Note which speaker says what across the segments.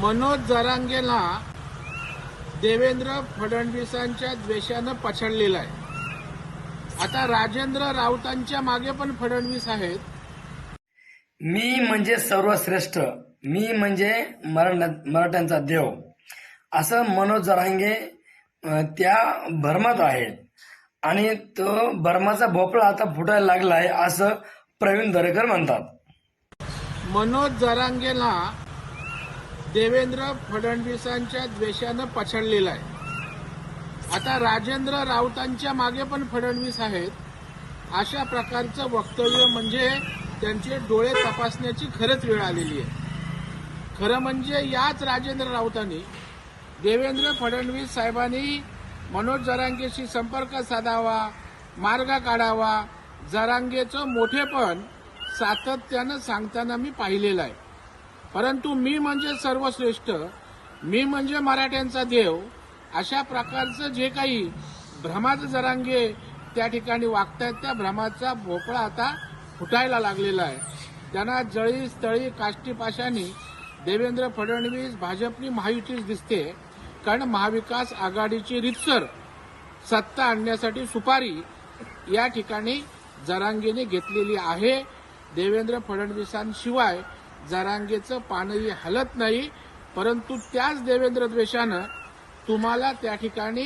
Speaker 1: मनोज जरांगेला देवेंद्र फडणवीसांच्या द्वेषानं पछाडलेला आहे. आता राजेंद्र राऊतांच्या मागे पण फडणवीस आहेत.
Speaker 2: मी म्हणजे सर्वश्रेष्ठ. मी म्हणजे मराठा मराठ्यांचा देव. असं मनोज जरांगे त्या भरमात आहेत. आणि तो भरमाचा भोपळा आता फुटायला लागला आहे असं प्रवीण दरेकर म्हणतात.
Speaker 1: मनोज जरांगेला देवेंद्र फडणवीसांच्या द्वेषानं पछडलेला आहे. आता राजेंद्र राऊतांच्या मागे पण फडणवीस आहेत. अशा प्रकारचं वक्तव्य म्हणजे त्यांचे डोळे तपासण्याची खरंच वेळ आलेली आहे. खरं म्हणजे याच राजेंद्र राऊतांनी देवेंद्र फडणवीस साहेबांनी मनोज जरांगेशी संपर्क साधावा मार्ग काढावा जरांगेचं मोठेपण सातत्यानं सांगताना मी पाहिलेलं आहे. परंतु मी म्हणजे सर्वश्रेष्ठ मी म्हणजे मराठ्यांचा देव अशा प्रकारचं जे काही भ्रमाचं जरांगे त्या ठिकाणी वागतायत त्या भ्रमाचा भोपळा आता फुटायला लागलेला आहे. त्यांना जळी स्थळी काष्टीपाशानी देवेंद्र फडणवीस भाजपनी महायुतीच दिसते कारण महाविकास आघाडीची रितसर सत्ता आणण्यासाठी सुपारी या ठिकाणी जरांगेने घेतलेली आहे. देवेंद्र फडणवीसांशिवाय जरांगेचं पानही हलत नाही परंतु त्याच देवेंद्र द्वेषानं तुम्हाला त्या ठिकाणी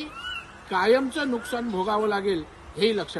Speaker 1: कायमचं नुकसान भोगावं लागेल हेही लक्षात